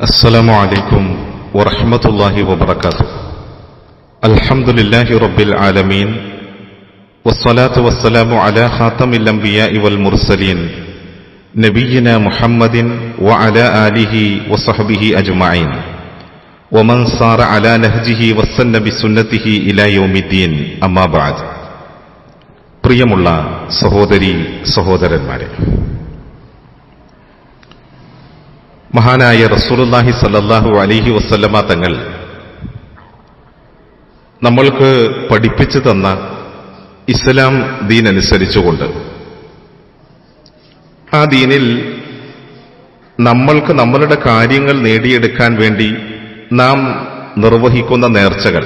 السلام عليكم ورحمة الله وبركاته الحمد لله رب العالمين والصلاة والسلام على خاتم الأنبياء والمرسلين نبينا محمد وعلى آله وصحبه أجمعين ومن صار على نهجه وسن بسنته إلى يوم الدين أما بعد പ്രിയമുള്ള സഹോദരി സഹോദരന്മാരെ മഹാനായ റസൂലുല്ലാഹി സല്ലാഹു അലൈഹി വസല്ലമ തങ്ങൾ നമ്മൾക്ക് പഠിപ്പിച്ചു തന്ന ഇസ്ലാം ദീൻ അനുസരിച്ചുകൊണ്ട് ആ ദീനിൽ നമ്മൾക്ക് നമ്മളുടെ കാര്യങ്ങൾ നേടിയെടുക്കാൻ വേണ്ടി നാം നിർവഹിക്കുന്ന നേർച്ചകൾ.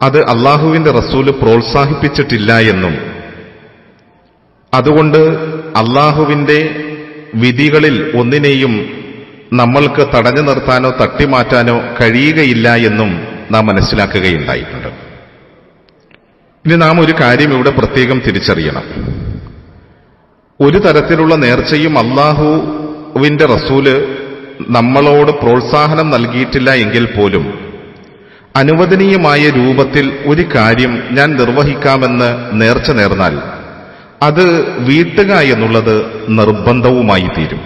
അത് അള്ളാഹുവിന്റെ റസൂൽ പ്രോത്സാഹിപ്പിച്ചിട്ടില്ല എന്നും അതുകൊണ്ട് അള്ളാഹുവിന്റെ വിധികളിൽ ഒന്നിനെയും നമ്മൾക്ക് തടഞ്ഞു നിർത്താനോ തട്ടിമാറ്റാനോ കഴിയുകയില്ല എന്നും നാം മനസ്സിലാക്കുകയുണ്ടായിട്ടുണ്ട്. ഇനി നാം ഒരു കാര്യം ഇവിടെ പ്രത്യേകം തിരിച്ചറിയണം. ഒരു തരത്തിലുള്ള നേർച്ചയും അള്ളാഹുവിന്റെ റസൂൽ നമ്മളോട് പ്രോത്സാഹനം നൽകിയിട്ടില്ല എങ്കിൽ പോലും അനുവദനീയമായ രൂപത്തിൽ ഒരു കാര്യം ഞാൻ നിർവഹിക്കാമെന്ന് നേർച്ച നേർന്നാൽ അത് വീട്ടുക എന്നുള്ളത് നിർബന്ധവുമായി തീരും.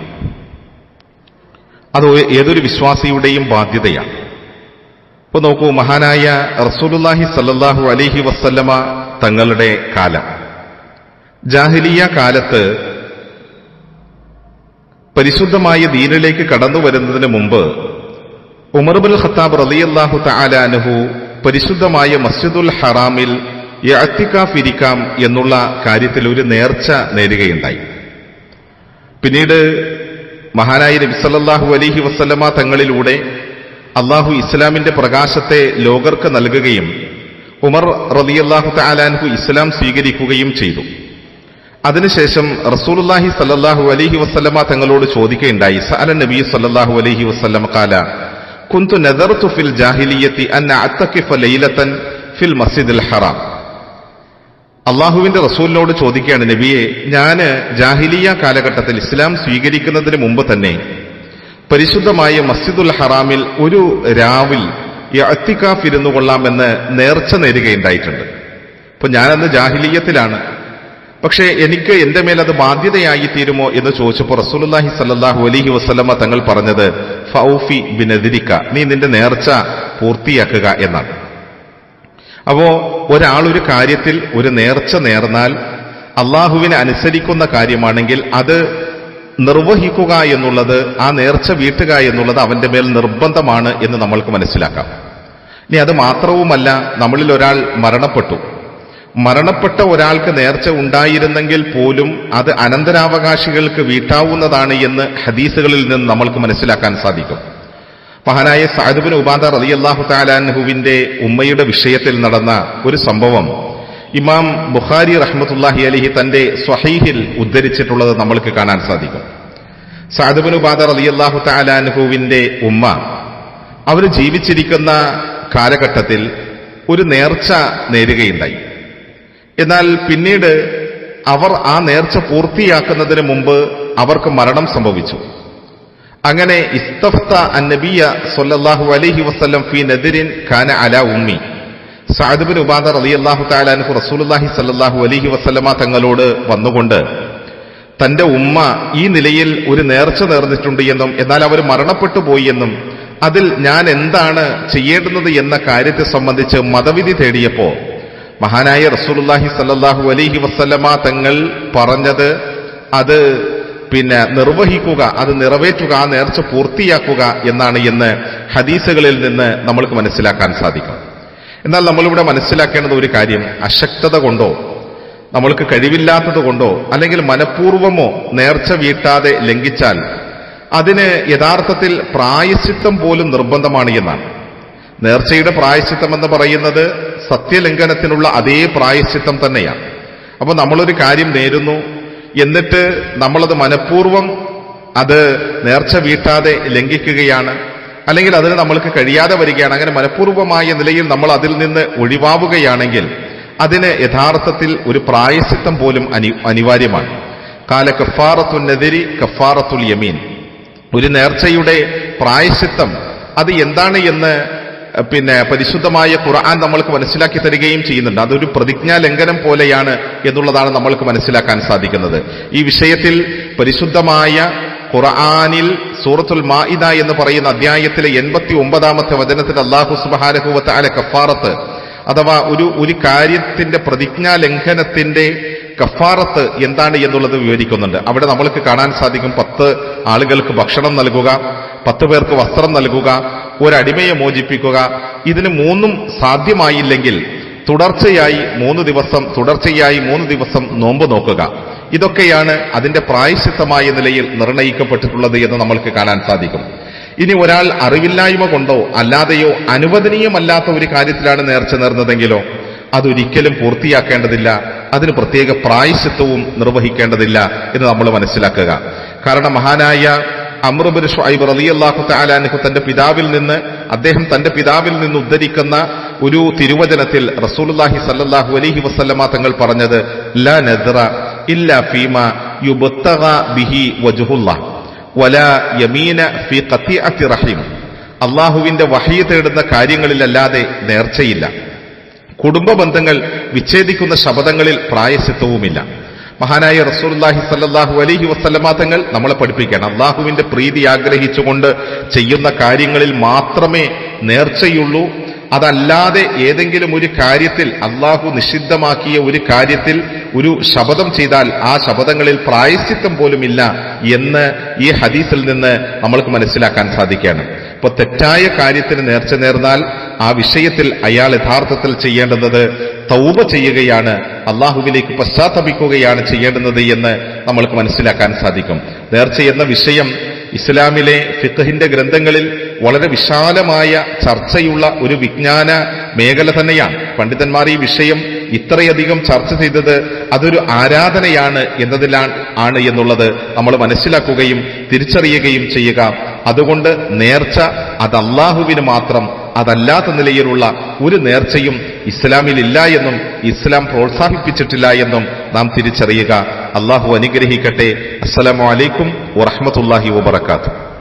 അത് ഏതൊരു വിശ്വാസിയുടെയും ബാധ്യതയാണ്. ഇപ്പൊ നോക്കൂ മഹാനായ റസൂലുല്ലാഹി സല്ലാഹു അലൈഹി വസല്ലമ തങ്ങളുടെ കാലം. ജാഹിലിയ കാലത്ത് പരിശുദ്ധമായ ദീനിലേക്ക് കടന്നു വരുന്നതിന് മുമ്പ് ഉമർബുൽ ഖത്താബ് റലിയല്ലാഹു തആല പരിശുദ്ധമായ മസ്ജിദുൽ ഹറാമിൽ യഅത്തിക്കാഫ് ഇരിക്കാം എന്നുള്ള കാര്യത്തിൽ ഒരു നേർച്ച നേരുകയുണ്ടായി. പിന്നീട് മഹാനായ നബി സല്ലല്ലാഹു അലൈഹി വസല്ലമ തങ്ങളിലൂടെ അള്ളാഹു ഇസ്ലാമിന്റെ പ്രകാശത്തെ ലോകർക്ക് നൽകുകയും ഉമർ റളിയല്ലാഹു താലാൻഹു ഇസ്ലാം സ്വീകരിക്കുകയും ചെയ്തു. അതിനുശേഷം റസൂലുല്ലാഹി സല്ലാഹു അലഹി വസല്ലമ തങ്ങളോട് ചോദിക്കുകയുണ്ടായി സഅല നബി സല്ലാഹു അലഹി വസല്ലമ കാല കുന്തു നദർതു ഫിൽ ജാഹിലിയത്തി അന്ന അത്തക്കിഫ ലൈലത്തൻ ഫിൽ മസ്ജിദുൽ ഹറാം? അള്ളാഹുവിന്റെ റസൂലിനോട് ചോദിക്കുകയാണ് നബിയെ ഞാൻ ജാഹിലിയ കാലഘട്ടത്തിൽ ഇസ്ലാം സ്വീകരിക്കുന്നതിന് മുമ്പ് തന്നെ പരിശുദ്ധമായ മസ്ജിദുൽ ഹറാമിൽ ഒരു രാവിൽ അത്തിക്കാഫ് ഇരുന്നു കൊള്ളാമെന്ന് നേർച്ച നേരുകയുണ്ടായിട്ടുണ്ട്. അപ്പൊ ഞാനന്ന് ജാഹിലീയത്തിലാണ്. പക്ഷേ എനിക്ക് എന്റെ മേൽ അത് ബാധ്യതയായി തീരുമോ എന്ന് ചോദിച്ചപ്പോൾ റസൂലുല്ലാഹി സല്ലാഹു അലഹി വസ്ലമ തങ്ങൾ പറഞ്ഞത് ഫൗഫി ബിനദിരിക്ക നീ നിന്റെ നേർച്ച പൂർത്തിയാക്കുക എന്നാണ്. അപ്പോ ഒരാൾ ഒരു കാര്യത്തിൽ ഒരു നേർച്ച നേർന്നാൽ അള്ളാഹുവിനെ അനുസരിക്കുന്ന കാര്യമാണെങ്കിൽ അത് നിർവഹിക്കുക എന്നുള്ളത് ആ നേർച്ച വീട്ടുക എന്നുള്ളത് അവന്റെ മേൽ നിർബന്ധമാണ് എന്ന് നമ്മൾക്ക് മനസ്സിലാക്കാം. ഇനി അത് മാത്രവുമല്ല നമ്മളിൽ ഒരാൾ മരണപ്പെട്ടു. മരണപ്പെട്ട ഒരാൾക്ക് നേർച്ച ഉണ്ടായിരുന്നെങ്കിൽ പോലും അത് അനന്തരാവകാശികൾക്ക് വീട്ടാവുന്നതാണ് എന്ന് ഹദീസുകളിൽ നിന്ന് നമ്മൾക്ക് മനസ്സിലാക്കാൻ സാധിക്കും. മഹാനായ സാഹിബിൻ ഉബാദ റതി അള്ളാഹു താലാൻഹുവിന്റെ ഉമ്മയുടെ വിഷയത്തിൽ നടന്ന ഒരു സംഭവം ഇമാം ബുഖാരി റഹ്മത്തുല്ലാഹി അലിഹി തന്റെ സ്വഹീഹിൽ ഉദ്ധരിച്ചിട്ടുള്ളത് നമ്മൾക്ക് കാണാൻ സാധിക്കും. സാദിബിൻ ഉബാദ റതി അള്ളാഹു താലാൻഹുവിന്റെ ഉമ്മ അവർ ജീവിച്ചിരിക്കുന്ന കാലഘട്ടത്തിൽ ഒരു നേർച്ച നേരുകയുണ്ടായി. എന്നാൽ പിന്നീട് അവർ ആ നേർച്ച പൂർത്തിയാക്കുന്നതിന് മുമ്പ് അവർക്ക് മരണം സംഭവിച്ചു. അങ്ങനെ ഇസ്തഫ്ത അന്നബിയ സൊല്ലാഹു അലഹി വസ്ലം ഫി നദിരിൻ ഖാന അല ഉമ്മി. സാദുബിൻ ഉബാദ അലി അള്ളാഹു താലാൻഹു റസൂലുല്ലാഹി സല്ലാഹു അലഹി വസ്ലമ തങ്ങളോട് വന്നുകൊണ്ട് തന്റെ ഉമ്മ ഈ നിലയിൽ ഒരു നേർച്ച നേർന്നിട്ടുണ്ട് എന്നും എന്നാൽ അവർ മരണപ്പെട്ടു പോയി എന്നും അതിൽ ഞാൻ എന്താണ് ചെയ്യേണ്ടുന്നത് എന്ന കാര്യത്തെ സംബന്ധിച്ച് മതവിധി തേടിയപ്പോ മഹാനായ റസൂലുല്ലാഹി സല്ലാഹു അലഹി വസ്ലമ തങ്ങൾ പറഞ്ഞത് അത് പിന്നെ നിർവഹിക്കുക അത് നിറവേറ്റുക ആ നേർച്ച പൂർത്തിയാക്കുക എന്നാണ് എന്ന് ഹദീസുകളിൽ നിന്ന് നമ്മൾക്ക് മനസ്സിലാക്കാൻ സാധിക്കും. എന്നാൽ നമ്മളിവിടെ മനസ്സിലാക്കേണ്ടത് ഒരു കാര്യം അശക്തത കൊണ്ടോ നമ്മൾക്ക് കഴിവില്ലാത്തത് കൊണ്ടോ അല്ലെങ്കിൽ മനഃപൂർവമോ നേർച്ച വീട്ടാതെ ലംഘിച്ചാൽ അതിന് യഥാർത്ഥത്തിൽ പ്രായശ്ചിത്തം പോലും നിർബന്ധമാണ് എന്നാണ്. നേർച്ചയുടെ പ്രായശ്ചിത്തം എന്ന് പറയുന്നത് സത്യലംഘനത്തിനുള്ള അതേ പ്രായശ്ചിത്തം തന്നെയാണ്. അപ്പൊ നമ്മളൊരു കാര്യം നേരുന്നു എന്നിട്ട് നമ്മളത് മനഃപൂർവം അത് നേർച്ച വീട്ടാതെ ലംഘിക്കുകയാണ്. അല്ലെങ്കിൽ അതിന് നമ്മൾക്ക് കഴിയാതെ വരികയാണ്. അങ്ങനെ മനഃപൂർവമായ നിലയിൽ നമ്മൾ അതിൽ നിന്ന് ഒഴിവാവുകയാണെങ്കിൽ അതിന് യഥാർത്ഥത്തിൽ ഒരു പ്രായശ്ചിത്തം പോലും അനി അനിവാര്യമാണ്. കാല കഫാറത്തുനെതിരി കഫാറത്തുൽ യമീൻ. ഒരു നേർച്ചയുടെ പ്രായശിത്തം അത് എന്താണ് എന്ന് പിന്നെ പരിശുദ്ധമായ ഖുർആൻ നമ്മൾക്ക് മനസ്സിലാക്കി തരികയും ചെയ്യുന്നുണ്ട്. അതൊരു പ്രതിജ്ഞാ ലംഘനം പോലെയാണ് എന്നുള്ളതാണ് നമ്മൾക്ക് മനസ്സിലാക്കാൻ സാധിക്കുന്നത്. ഈ വിഷയത്തിൽ പരിശുദ്ധമായ ഖുർആാനിൽ സൂറത്തുൽ മാഇദ എന്ന് പറയുന്ന അധ്യായത്തിലെ എൺപത്തി ഒമ്പതാമത്തെ വചനത്തിൽ അള്ളാഹു സുബാനഹുവത്ത് അല കഫാറത്ത് അഥവാ ഒരു ഒരു കാര്യത്തിന്റെ പ്രതിജ്ഞാ ലംഘനത്തിന്റെ കഫാറത്ത് എന്താണ് എന്നുള്ളത് വിവരിക്കുന്നുണ്ട്. അവിടെ നമ്മൾക്ക് കാണാൻ സാധിക്കും പത്ത് ആളുകൾക്ക് ഭക്ഷണം നൽകുക പത്ത് പേർക്ക് വസ്ത്രം നൽകുക ഒരടിമയെ മോചിപ്പിക്കുക. ഇതിന് മൂന്നും സാധ്യമായില്ലെങ്കിൽ തുടർച്ചയായി മൂന്ന് ദിവസം തുടർച്ചയായി മൂന്ന് ദിവസം നോമ്പ് നോക്കുക. ഇതൊക്കെയാണ് അതിന്റെ പ്രായശിത്തമായ നിലയിൽ നിർണയിക്കപ്പെട്ടിട്ടുള്ളത് എന്ന് നമ്മൾക്ക് കാണാൻ സാധിക്കും. ഇനി ഒരാൾ അറിവില്ലായ്മ കൊണ്ടോ അല്ലാതെയോ അനുവദനീയമല്ലാത്ത ഒരു കാര്യത്തിലാണ് നേർച്ച നേർന്നതെങ്കിലോ അതൊരിക്കലും പൂർത്തിയാക്കേണ്ടതില്ല. അതിന് പ്രത്യേക പ്രായശിത്വവും നിർവഹിക്കേണ്ടതില്ല എന്ന് നമ്മൾ മനസ്സിലാക്കുക. കാരണം മഹാനായ അമ്രുബിൻ ഷുഐബ് റളിയല്ലാഹു തആലാനഹു തന്റെ പിതാവിൽ നിന്ന് അദ്ദേഹം തന്റെ പിതാവിൽ നിന്ന് ഉദ്ധരിക്കുന്ന ഒരു തിരുവചനത്തിൽ റസൂലുല്ലാഹി സല്ലാഹു അലഹി വസല്ലമ തങ്ങൾ പറഞ്ഞത് ലാ നദ്ര ഇല്ലാ ഫീമ ബിഹി വലാ യമീന ഫീ റഹീം. അള്ളാഹുവിന്റെ വഹി തേടുന്ന കാര്യങ്ങളിലല്ലാതെ നേർച്ചയില്ല. കുടുംബ ബന്ധങ്ങൾ വിച്ഛേദിക്കുന്ന ശബദങ്ങളിൽ പ്രായശിത്വവുമില്ല മഹാനായ റസൂലുള്ളാഹി സല്ലാഹു അലൈഹി വസല്ലമ തങ്ങൾ നമ്മളെ പഠിപ്പിക്കുകയാണ്. അള്ളാഹുവിന്റെ പ്രീതി ആഗ്രഹിച്ചുകൊണ്ട് ചെയ്യുന്ന കാര്യങ്ങളിൽ മാത്രമേ നേർച്ചയുള്ളൂ. അതല്ലാതെ ഏതെങ്കിലും ഒരു കാര്യത്തിൽ അള്ളാഹു നിഷിദ്ധമാക്കിയ ഒരു കാര്യത്തിൽ ഒരു ശപഥം ചെയ്താൽ ആ ശപഥങ്ങളിൽ പ്രായശ്ചിത്തം പോലുമില്ല എന്ന് ഈ ഹദീസിൽ നിന്ന് നമ്മൾക്ക് മനസ്സിലാക്കാൻ സാധിക്കുകയാണ്. ഇപ്പൊ തെറ്റായ കാര്യത്തിന് നേർച്ച നേർന്നാൽ ആ വിഷയത്തിൽ അയാൾ യഥാർത്ഥത്തിൽ ചെയ്യേണ്ടുന്നത് തൗബ ചെയ്യുകയാണ് അള്ളാഹുവിലേക്ക് പശ്ചാത്തപിക്കുകയാണ് ചെയ്യേണ്ടുന്നത് എന്ന് നമ്മൾക്ക് മനസ്സിലാക്കാൻ സാധിക്കും. നേർച്ച എന്ന വിഷയം ഇസ്ലാമിലെ ഫിഖഹിന്റെ ഗ്രന്ഥങ്ങളിൽ വളരെ വിശാലമായ ചർച്ചയുള്ള ഒരു വിജ്ഞാന മേഖല തന്നെയാണ്. പണ്ഡിതന്മാർ ഈ വിഷയം ഇത്രയധികം ചർച്ച ചെയ്തത് അതൊരു ആരാധനയാണ് എന്നതിലാണ് ആണ് എന്നുള്ളത് നമ്മൾ മനസ്സിലാക്കുകയും തിരിച്ചറിയുകയും ചെയ്യുക. അതുകൊണ്ട് നേർച്ച അത് അള്ളാഹുവിന് മാത്രം അതല്ലാത്ത നിലയിലുള്ള ഒരു നേർച്ചയും ഇസ്ലാമിലില്ല എന്നും ഇസ്ലാം പ്രോത്സാഹിപ്പിച്ചിട്ടില്ല എന്നും നാം തിരിച്ചറിയുക. അള്ളാഹു അനുഗ്രഹിക്കട്ടെ. അസ്സലാമലൈക്കും വറഹമത്തല്ലാഹി വബർക്കാത്തു